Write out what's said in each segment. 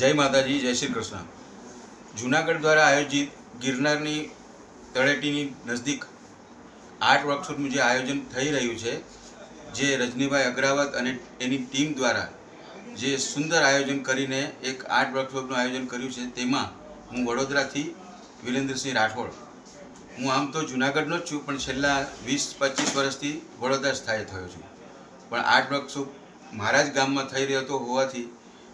જય માતાજી, જય શ્રી કૃષ્ણ. જુનાગઢ દ્વારા આયોજિત ગિરનારની તળેટીની નજદીક આર્ટ વર્કશોપનું જે આયોજન થઈ રહ્યું છે, જે રજનીભાઈ અગ્રાવત અને એની ટીમ દ્વારા જે સુંદર આયોજન કરીને એક આર્ટ વર્કશોપનું આયોજન કર્યું છે, તેમાં હું વડોદરાથી વિરેન્દ્રસિંહ રાઠોડ. હું આમ તો જુનાગઢનો જ છું, પણ છેલ્લા વીસ, પચીસ વર્ષથી વડોદરા સ્થાયી થયો છું. પણ આર્ટ વર્કશોપ મારા જ ગામમાં થઈ રહ્યો હતો હોવાથી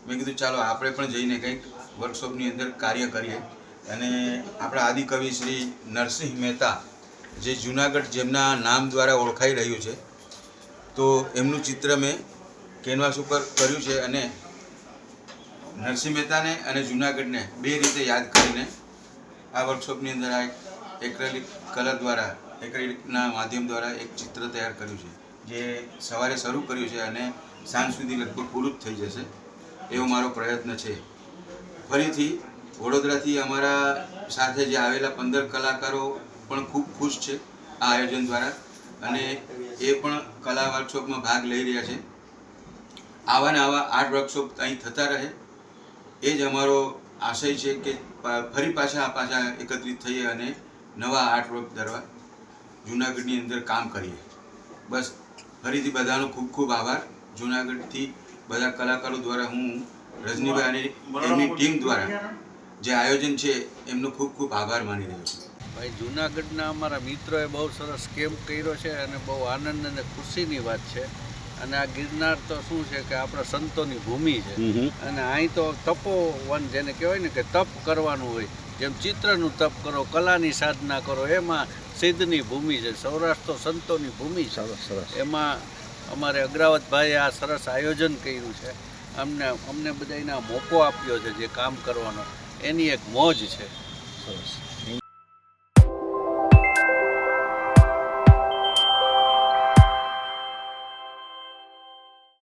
મેં કીધું, ચાલો, આપણે પણ જઈને કંઈક વર્કશોપની અંદર કાર્ય કરીએ. અને આપણા આદિકવિ શ્રી નરસિંહ મહેતા, જે જુનાગઢ જેમના નામ દ્વારા ઓળખાઈ રહ્યું છે, તો એમનું ચિત્ર મેં કેનવાસ ઉપર કર્યું છે અને નરસિંહ મહેતાને અને જુનાગઢને બે રીતે યાદ કરીને આ વર્કશોપની અંદર આ એક્રેલિક કલર દ્વારા એક્રેલિકના માધ્યમ દ્વારા એક ચિત્ર તૈયાર કર્યું છે, જે સવારે શરૂ કર્યું છે અને સાંજ સુધી લગભગ પૂરું જ થઈ જશે. એવો મારો પ્રયત્ન છે. ફરીથી વડોદરાથી અમારા સાથે જે આવેલા પંદર કલાકારો પણ ખૂબ ખુશ છે આ આયોજન દ્વારા અને એ પણ કલા વર્કશોપમાં ભાગ લઈ રહ્યા છે. આવા ને આવા આર્ટ વર્કશોપ અહીં થતા રહે. એ જ અમારો આશય છે કે ફરી પાછા પાછા એકત્રિત થઈએ અને નવા આર્ટ વર્ક કરવા જુનાગઢની અંદર કામ કરીએ. બસ, ફરીથી બધાનો ખૂબ ખૂબ આભાર. જુનાગઢથી બધા કલાકારો દ્વારા હું રજનીભાઈ અને એમની ટીમ દ્વારા જે આયોજન છે એમનો ખૂબ ખૂબ આભાર માની રહ્યો છું. ભાઈ જુનાગઢના અમારા મિત્રોએ બહુ સરસ કેમ્પ કર્યો છે અને બહુ આનંદ અને ખુશીની વાત છે. અને આ ગિરનાર તો શું છે કે આપણા સંતોની ભૂમિ છે. અને અહીં તો તપોવન જેને કહેવાય ને કે તપ કરવાનું હોય. જેમ ચિત્રનું તપ કરો કલાની સાધના કરો એમાં સિદ્ધની ભૂમિ છે સૌરાષ્ટ્ર સંતોની ભૂમિ છે. એમાં અમારે અગ્રાવતભાઈએ આ સરસ આયોજન કર્યું છે. અમને અમને બધાને મોકો આપ્યો છે જે કામ કરવાનો. એની એક મોજ છે. સરસ.